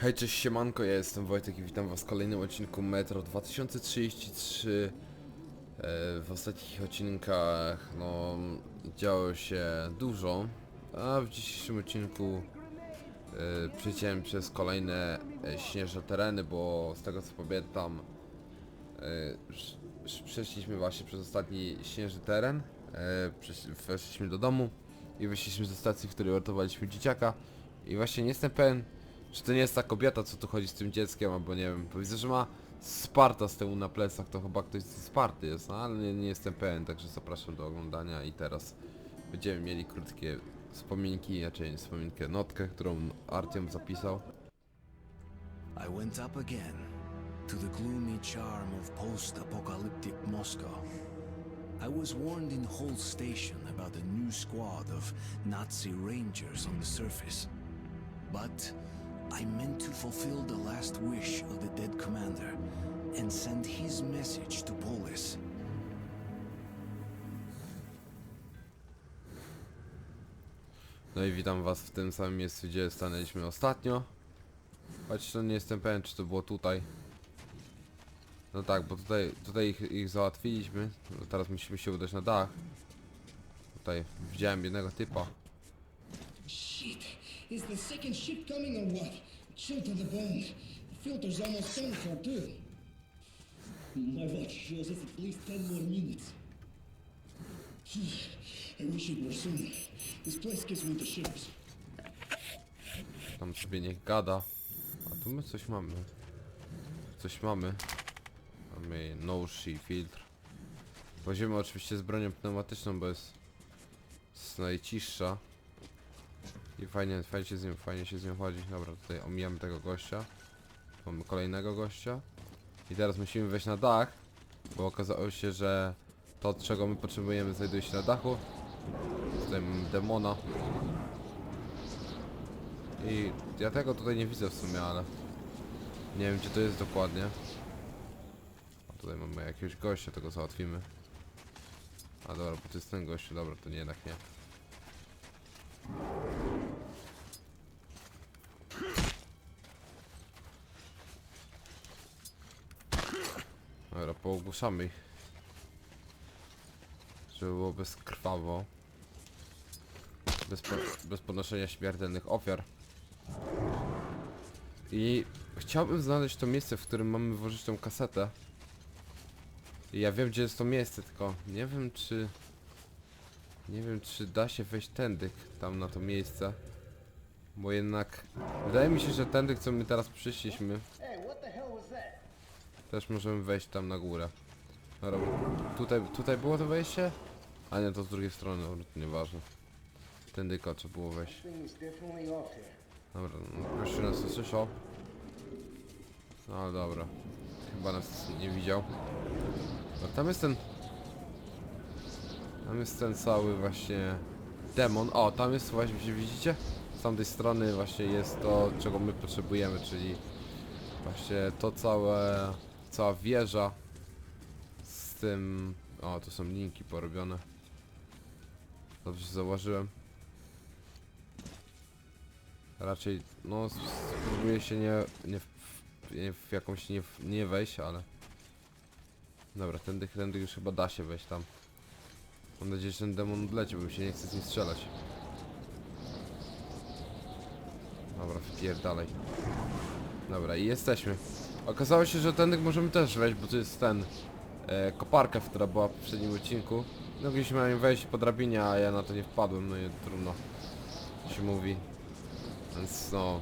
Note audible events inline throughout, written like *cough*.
Hej, cześć siemanko, ja jestem Wojtek i witam was w kolejnym odcinku Metro 2033 e, W ostatnich odcinkach, no, działo się dużo A w dzisiejszym odcinku e, przejdziemy przez kolejne e, śnieżne tereny, bo z tego co pamiętam sz- sz- Przeszliśmy właśnie przez ostatni śnieżny teren Weszliśmy do domu i wyszliśmy ze stacji, w której uratowaliśmy dzieciaka. I właśnie nie jestem pewien czy to nie jest ta kobieta, co tu chodzi z tym dzieckiem, albo nie wiem, bo że ma Sparta z tyłu na plecach, to chyba ktoś z Sparty jest, no ale nie, nie jestem pewien, także zapraszam do oglądania i teraz będziemy mieli krótkie wspominki, raczej nie wspominkę, notkę, którą Artyom zapisał. I went up again to the gloomy charm of post apocalyptic Moscow. I was warned in Hull Station about a new squad of Nazi Rangers on the surface. But I meant to fulfill the last wish of the dead commander and send his message to Polis. No i witam was w tym samym miejscu, gdzie stanęliśmy ostatnio. Choć to nie jestem pewien, czy to było tutaj. No tak, bo tutaj, tutaj ich, ich załatwiliśmy. No teraz musimy się udać na dach. Tutaj widziałem jednego typa. Is the second ship coming or what? Chill to the bone. The filter's almost done for too. My watch shows us at least 10 more minutes. *sighs* I wish it were sooner. This place gives me the shivers. Tam sobie niech gada. A tu my coś mamy. Coś mamy. Mamy noszy i filtr. Wozimy oczywiście z bronią pneumatyczną, bo jest, jest najciszsza. I fajnie, fajnie się z nią, fajnie się z nią chodzi. Dobra, tutaj omijamy tego gościa. Mamy kolejnego gościa. I teraz musimy wejść na dach, bo okazało się, że to czego my potrzebujemy znajduje się na dachu. Tutaj mamy demona. I ja tego tutaj nie widzę w sumie, ale nie wiem gdzie to jest dokładnie. A tutaj mamy jakiegoś gościa, tego załatwimy. A dobra, bo to jest ten gościu, dobra, to nie jednak nie. Dobra, poogłuszamy ich. Żeby było bezkrwawo. Bez, po, bez ponoszenia śmiertelnych ofiar. I chciałbym znaleźć to miejsce, w którym mamy włożyć tą kasetę. I ja wiem, gdzie jest to miejsce, tylko nie wiem, czy... Nie wiem, czy da się wejść tędy, tam na to miejsce. Bo jednak... Wydaje mi się, że tędy, co my teraz przyszliśmy, Hey, what the hell was that? Też możemy wejść tam na górę. Dobra, tutaj, tutaj było to wejście? A nie, to z drugiej strony, dobra, to nieważne. Tędy trzeba było wejść. Dobra, no, gościu nas usłyszał. No dobra. Chyba nas nie widział. No, tam jest ten... Tam jest ten cały właśnie... Demon. O, tam jest właśnie, widzicie? Z tamtej strony właśnie jest to, czego my potrzebujemy, czyli... Właśnie to całe... Cała wieża z tym... O, to są linki porobione. Dobrze zauważyłem. Raczej, no, spróbuję się nie, nie, w, nie w jakąś nie, nie wejść, ale... Dobra, tędy, tędy już chyba da się wejść tam. Mam nadzieję, że ten demon odleci, bo mi się nie chce z nim strzelać. Dobra, dalej. Dobra, i jesteśmy. Okazało się, że tędy możemy też wejść, bo to jest ten... E, koparka, która była w poprzednim odcinku. No, gdzieś miałem wejść po drabinie, a ja na to nie wpadłem, no i trudno. Się mówi. Więc no.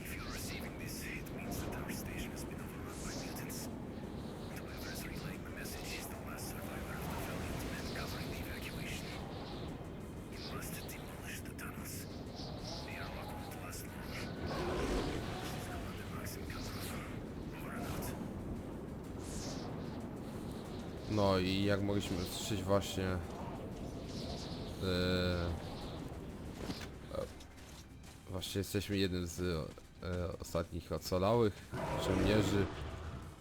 If you're receiving this, it means that our station has been overrun by mutants. And whoever is relaying the message is the last survivor of the valiant men covering the evacuation. You must demolish the tunnels. The airlock won't last long. This is Commander Maxim Kamarov. Over and out. No i jak mogliśmy słyszeć właśnie yy, Właśnie jesteśmy jednym z e, ostatnich ocalałych żołnierzy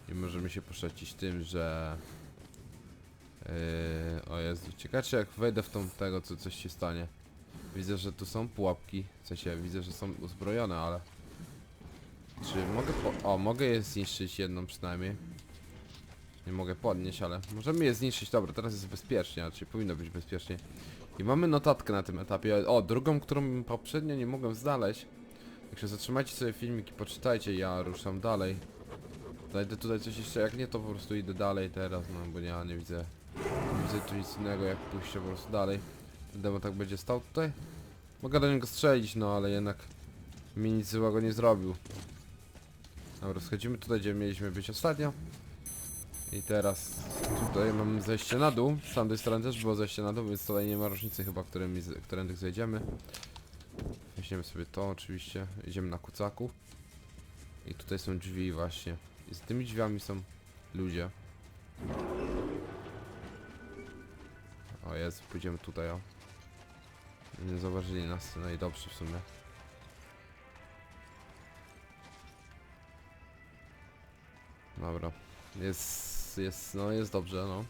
i możemy się poszczęcić tym, że e, o Jezu, ciekawe jak wejdę w tą tego, co coś się stanie. Widzę, że tu są pułapki, w sensie widzę, że są uzbrojone, ale czy mogę po... O, mogę je zniszczyć jedną przynajmniej. Nie mogę podnieść, ale możemy je zniszczyć. Dobra, teraz jest bezpiecznie, a czyli powinno być bezpiecznie. I mamy notatkę na tym etapie. O, drugą, którą poprzednio nie mogłem znaleźć. Także zatrzymajcie sobie filmik i poczytajcie, ja ruszam dalej. Znajdę tutaj coś jeszcze, jak nie to po prostu idę dalej teraz, no bo ja nie widzę, nie widzę tu nic innego jak pójście po prostu dalej. Demo tak będzie stał tutaj. Mogę do niego strzelić, no ale jednak mi nic złego nie zrobił. Dobra, schodzimy tutaj, gdzie mieliśmy być ostatnio. I teraz tutaj mamy zejście na dół. Z tamtej strony też było zejście na dół, więc tutaj nie ma różnicy chyba, którymi, z- którędy zejdziemy. Weźmiemy sobie to oczywiście. Idziemy na kucaku. I tutaj są drzwi właśnie. I z tymi drzwiami są ludzie. O jest, pójdziemy tutaj o. Nie zauważyli nas, no w sumie. Dobra. Jest, jest, no jest dobrze, no.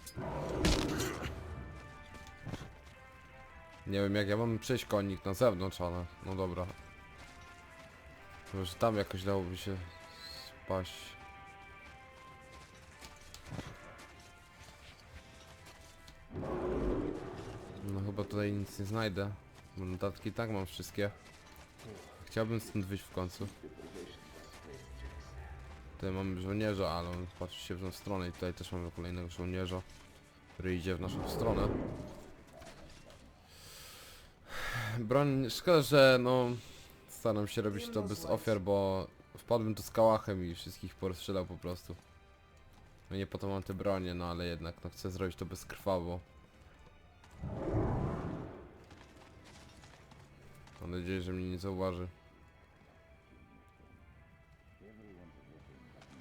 Nie wiem jak ja mam przejść konik na zewnątrz, ale no dobra. Może tam jakoś dałoby się spaść. No chyba tutaj nic nie znajdę. Bo notatki tak mam wszystkie. Chciałbym stąd wyjść w końcu. Tutaj mamy żołnierza, ale on patrzy się w tą stronę i tutaj też mamy kolejnego żołnierza, który idzie w naszą stronę. Broń, szkoda, że no staram się robić to bez ofiar, bo wpadłem tu z kałachem i wszystkich porozstrzelał po prostu. No nie po to mam te bronie, no ale jednak no chcę zrobić to bezkrwawo. Mam nadzieję, że mnie nie zauważy.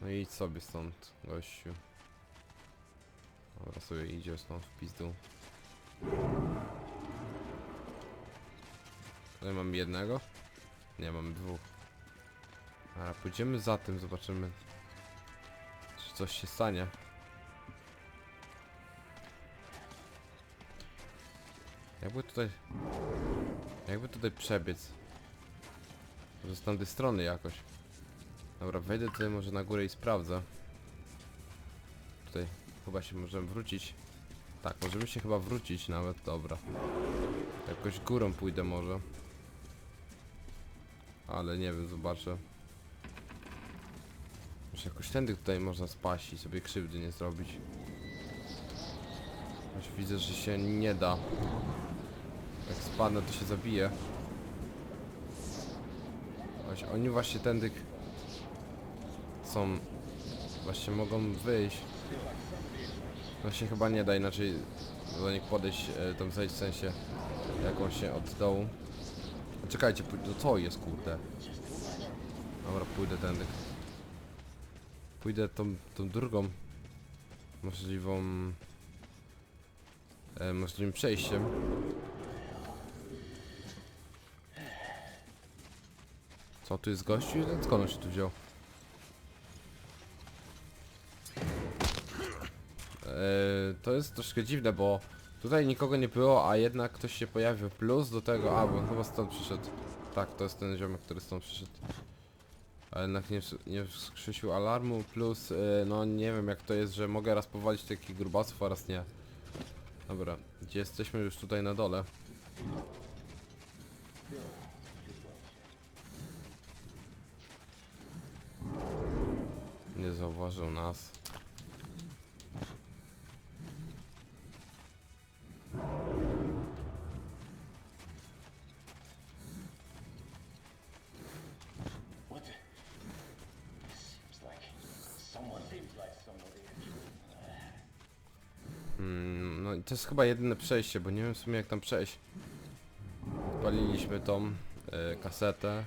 No i idź sobie stąd, gościu. Dobra, sobie idzie stąd w pizdu. Tutaj mamy jednego? Nie, mamy dwóch. A pójdziemy za tym, zobaczymy czy coś się stanie. Jakby tutaj... Jakby tutaj przebiec. Może z tamtej strony jakoś. Dobra, wejdę tutaj może na górę i sprawdzę. Tutaj chyba się możemy wrócić. Tak, możemy się chyba wrócić nawet, dobra. Jakoś górą pójdę może. Ale nie wiem, zobaczę. Może jakoś tędy tutaj można spaść i sobie krzywdy nie zrobić. Choć widzę, że się nie da. Jak spadnę, to się zabije. Choć oni właśnie tędy są... Właśnie mogą wyjść. No się chyba nie da inaczej do nich podejść, e, tam zejść w sensie jakąś się od dołu. Czekajcie, to co jest kurde? Dobra, pójdę tędy. Pójdę tą, tą drugą możliwą e, możliwym przejściem. Co tu jest gościu? Skąd on się tu wziął? To jest troszkę dziwne, bo tutaj nikogo nie było, a jednak ktoś się pojawił. Plus do tego, a bo on chyba stąd przyszedł. Tak, to jest ten ziomek, który stąd przyszedł. A jednak nie, nie wskrzesił alarmu, plus, e, no nie wiem jak to jest, że mogę raz powalić takich grubasów, a raz nie. Dobra, gdzie jesteśmy już tutaj na dole. Nie zauważył nas. Mm, no i to jest chyba jedyne przejście, bo nie wiem w sumie jak tam przejść. Paliliśmy tą e, kasetę.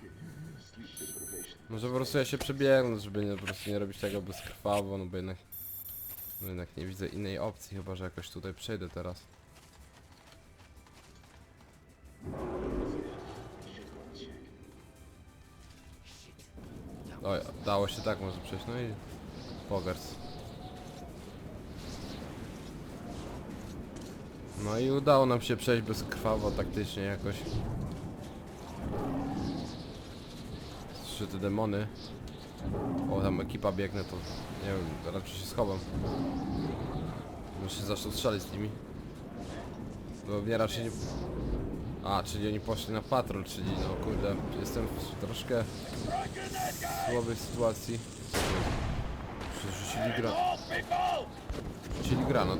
Może po prostu ja się przebiegnę, żeby nie, po prostu nie robić tego bezkrwawo, no bo jednak, no jednak nie widzę innej opcji, chyba że jakoś tutaj przejdę teraz. Dało się tak może przejść, no i pogers. No i udało nam się przejść bezkrwawo, taktycznie jakoś. Trzy te demony. O, tam ekipa biegnę, to nie wiem, raczej się schowam. Może się zacznę strzelać z nimi. Bo mnie raczej nie... A, czyli oni poszli na patrol, czyli no kurde, jestem w troszkę słabej sytuacji. Przerzucili gra... Rzucili granat.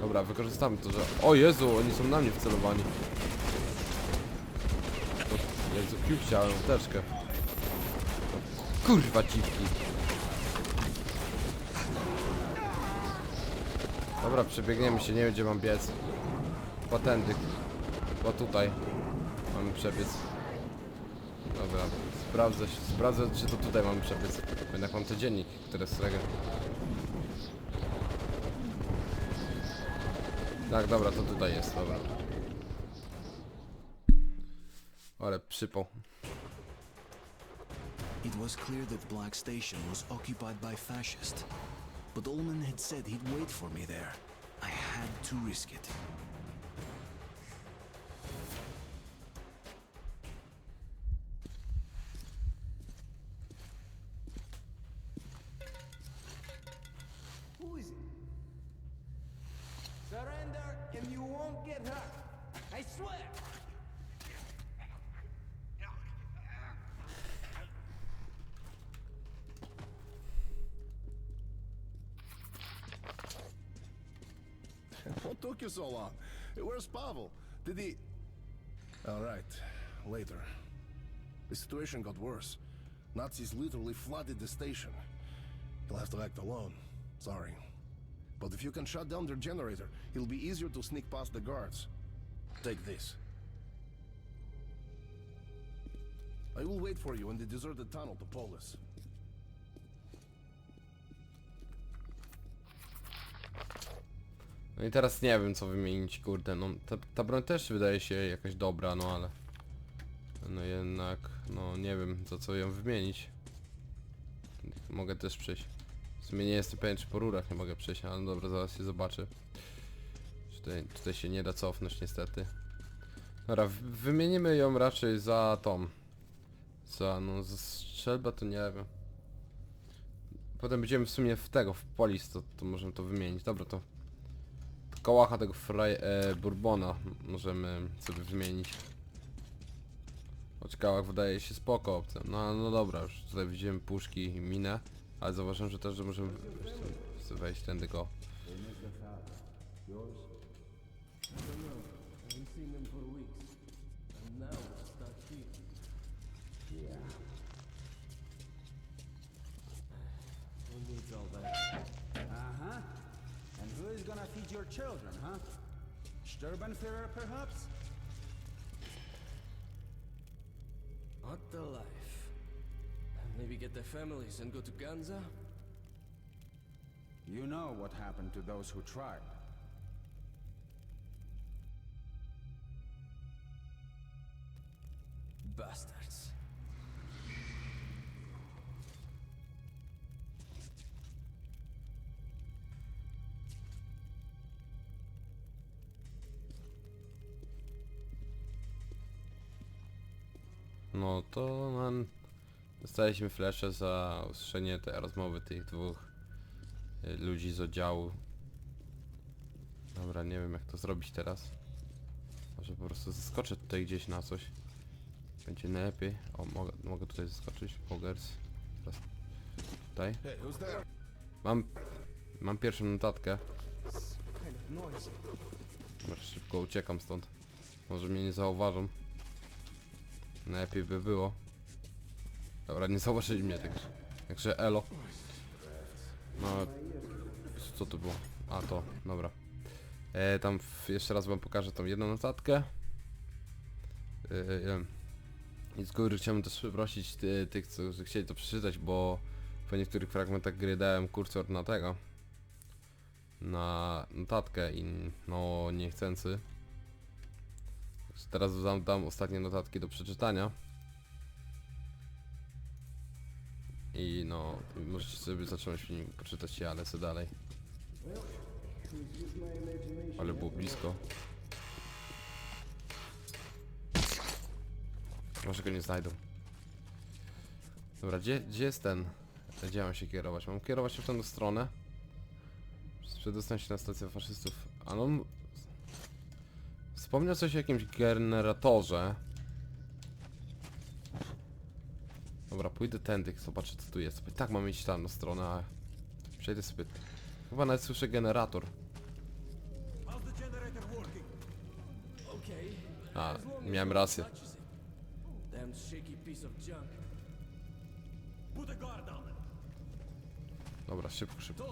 Dobra, wykorzystamy to, że... O Jezu, oni są na mnie wcelowani. O, Jezu, pił chciałem, teczkę. Kurwa dziwki. Dobra, przebiegniemy się, nie wiem gdzie mam biec. Patendy. Bo tutaj mamy przebiec. Dobra, sprawdzę, sprawdzę czy to tutaj mamy przebiec. Jednak mam ten dziennik, który jest regę. Tak, dobra, to tutaj jest, dobra. Ale przypał. It was clear that Black Station was occupied by fascists. But Ullman had said he'd wait for me there. I had to risk it. So long? Where's Pavel? Did he... All right, later. The situation got worse. Nazis literally flooded the station. You'll have to act alone. Sorry. But if you can shut down their generator, it'll be easier to sneak past the guards. Take this. I will wait for you in the deserted tunnel to Polis. No i teraz nie wiem co wymienić, kurde, no ta, ta broń też wydaje się jakaś dobra, no ale... No jednak, no nie wiem za co ją wymienić. Mogę też przejść. W sumie nie jestem pewien czy po rurach nie mogę przejść, ale dobra, zaraz się zobaczę. Tutaj, tutaj się nie da cofnąć niestety. Dobra, wymienimy ją raczej za tą. Za, no, za strzelbę to nie wiem. Potem będziemy w sumie w tego, w polis, to, to możemy to wymienić. Dobra, to kołacha tego fraj, e, Bourbona możemy sobie wymienić. Choć kałach wydaje się spoko opcją. No, no dobra, już tutaj widziałem puszki i minę, ale zauważyłem, że też, że możemy wejść tędy go. Children, huh? Sturbenführer, perhaps? What the life? Maybe get their families and go to Ganza? You know what happened to those who tried. Bastards. No to nam dostaliśmy flesze za usłyszenie tej rozmowy tych dwóch y, ludzi z oddziału. Dobra, nie wiem jak to zrobić teraz. Może po prostu zeskoczę tutaj gdzieś na coś. Będzie najlepiej. O, mogę, mogę tutaj zeskoczyć. Pogers. Teraz tutaj. Mam, mam pierwszą notatkę. Może szybko uciekam stąd. Może mnie nie zauważą. Najlepiej by było. Dobra, nie zauważyli mnie także. Także elo. No, co to było? A to, dobra. E, tam w, jeszcze raz wam pokażę tą jedną notatkę. E, e, I z góry chciałbym też przeprosić ty, tych, co co chcieli to przeczytać, bo po niektórych fragmentach gry dałem kursor na tego. Na notatkę i no niechcący. Teraz dam, dam ostatnie notatki do przeczytania. I no, możecie sobie zacząć filmik poczytać, ja lecę dalej. Ale było blisko. Może go nie znajdą. Dobra, gdzie, gdzie jest ten? Gdzie mam się kierować? Mam kierować się w tę stronę? Przedostać się na stację faszystów. A. Wspomniał coś o jakimś generatorze. Dobra, pójdę tędy, zobaczę co tu jest. Tak mam iść tam na stronę, a... Przejdę sobie... Chyba nawet słyszę generator. A, miałem rację. Dobra, szybko, szybko.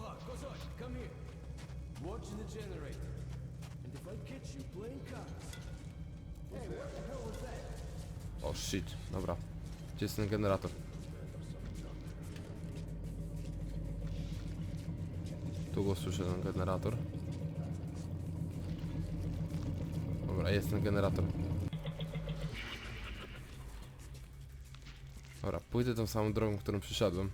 Watch the generator. If I catch you playing cards... Hey, what the hell was that? O shit, dobra. Gdzie jest ten generator? Tu go słyszę, ten generator. Dobra, jest ten generator. Dobra, pójdę tą samą drogą, którą przyszedłem.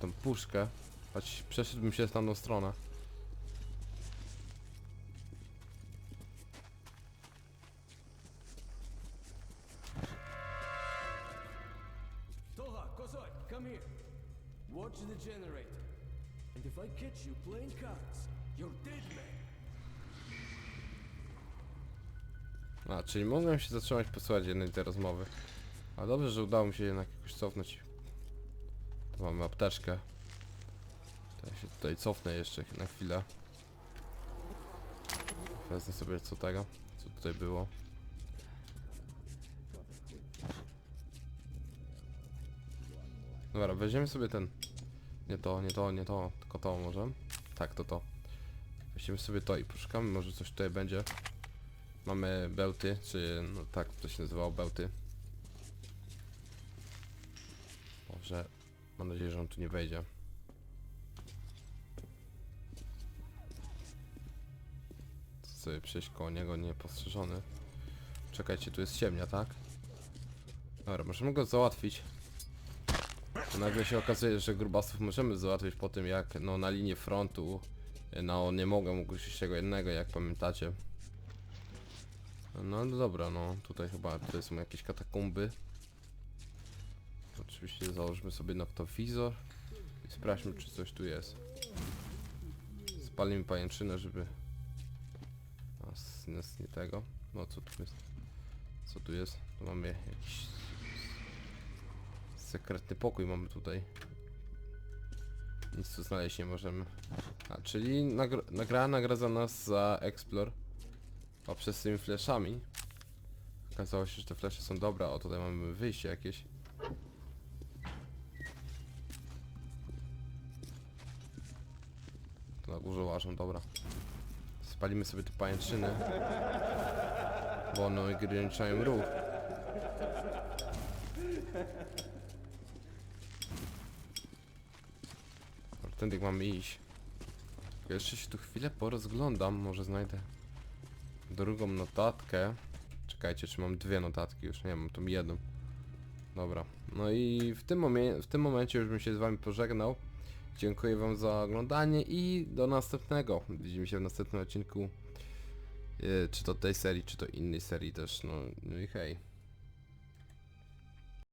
Tą puszkę. Choć przeszedłbym się w tamtą stronę. Toha, Kozak, come here. Watch the generator. And if I catch you playing cards, you're dead, man. A, czyli mogłem się zatrzymać posłuchać jednej tej rozmowy. Ale dobrze, że udało mi się jednak jakoś cofnąć. Mamy apteczkę. To ja się tutaj cofnę jeszcze na chwilę. Wezmę sobie co tego, co tutaj było. Dobra, weźmiemy sobie ten... Nie to, nie to, nie to, tylko to może. Tak, to to. Weźmiemy sobie to i poszukamy, może coś tutaj będzie. Mamy bełty, czy no tak to się nazywało bełty. Może mam nadzieję, że on tu nie wejdzie. Chcę przejść koło niego niepostrzeżony. Czekajcie, tu jest ciemnia, tak? Dobra, możemy go załatwić. To nagle się okazuje, że grubasów możemy załatwić po tym jak no na linii frontu no nie mogę ogłosić tego jednego, jak pamiętacie. No ale dobra, no tutaj chyba tutaj są jakieś katakumby. Oczywiście założymy sobie noktowizor i sprawdźmy czy coś tu jest. Spalimy pajęczynę, żeby nas, nas nie tego. No co tu jest? Co tu jest? Tu mamy jakiś sekretny pokój mamy tutaj. Nic tu znaleźć nie możemy. A, czyli nagr nagrała nagradza nas za Explore. Poprzez tymi fleszami. Okazało się, że te flesze są dobre. O, tutaj mamy wyjście jakieś. Tu łażą, dobra. Spalimy sobie te pajęczyny. Bo one ograniczają ruch. Tędy mamy iść. Jeszcze się tu chwilę porozglądam, może znajdę drugą notatkę. Czekajcie, czy mam dwie notatki już? Nie, mam tu jedną. Dobra. No i w tym, w tym momencie już bym się z wami pożegnał. Dziękuję wam za oglądanie i do następnego. Widzimy się w następnym odcinku. Yy, czy to tej serii, czy to innej serii też. No, no i hej.